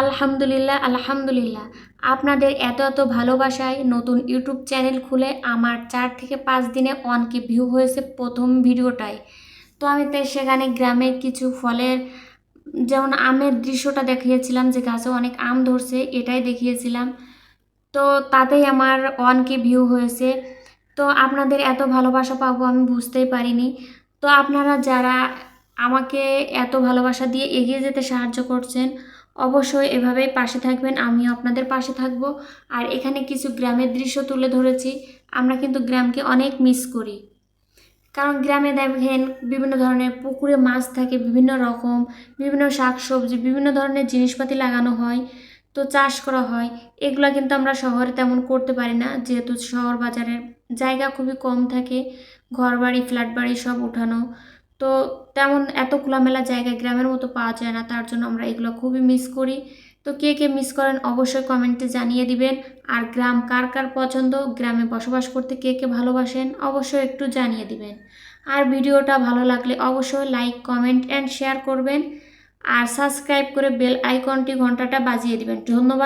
আলহামদুলিল্লাহ আলহামদুলিল্লাহ। আপনাদের এত এত ভালোবাসায় নতুন ইউটিউব চ্যানেল খুলে আমার চার থেকে পাঁচ দিনে অনকে ভিউ হয়েছে প্রথম ভিডিওটায় তো আমি তাই সেখানে গ্রামের কিছু ফলের, যেমন আমের দৃশ্যটা দেখিয়েছিলাম যে গাছে অনেক আম ধরছে, এটাই দেখিয়েছিলাম। তো তাতেই আমার অনকে ভিউ হয়েছে। তো আপনাদের এত ভালোবাসা পাবো আমি বুঝতেই পারিনি। তো আপনারা যারা আমাকে এত ভালোবাসা দিয়ে এগিয়ে যেতে সাহায্য করছেন অবশ্যই এভাবেই পাশে থাকবেন, আমিও আপনাদের পাশে থাকব। আর এখানে কিছু গ্রামের দৃশ্য তুলে ধরেছি, আমরা কিন্তু গ্রামকে অনেক মিস করি। কারণ গ্রামে দেখেন বিভিন্ন ধরনের পুকুরে মাছ থাকে, বিভিন্ন রকম, বিভিন্ন শাক সবজি বিভিন্ন ধরনের জিনিসপাতি লাগানো হয়, তো চাষ করা হয়। এগুলো কিন্তু আমরা শহরে তেমন করতে পারি না, যেহেতু শহর বাজারের জায়গা খুবই কম থাকে ঘর বাড়ি ফ্ল্যাট বাড়ি সব উঠানো তো তেমন এত খোলামেলা জায়গা গ্রামের মতো পাওয়া যায় না, তার জন্য আমরা এগুলো খুবই মিস করি। তো কে কে মিস করেন অবশ্যই কমেন্টে জানিয়ে দিবেন। আর গ্রাম কার কার পছন্দ, গ্রামে বসবাস করতে কে কে ভালোবাসেন অবশ্যই একটু জানিয়ে দিবেন। আর ভিডিওটা ভালো লাগলে অবশ্যই লাইক কমেন্ট অ্যান্ড শেয়ার করবেন। আর সাবস্ক্রাইব করে বেল আইকনটি ঘন্টাটা বাজিয়ে দিবেন। ধন্যবাদ।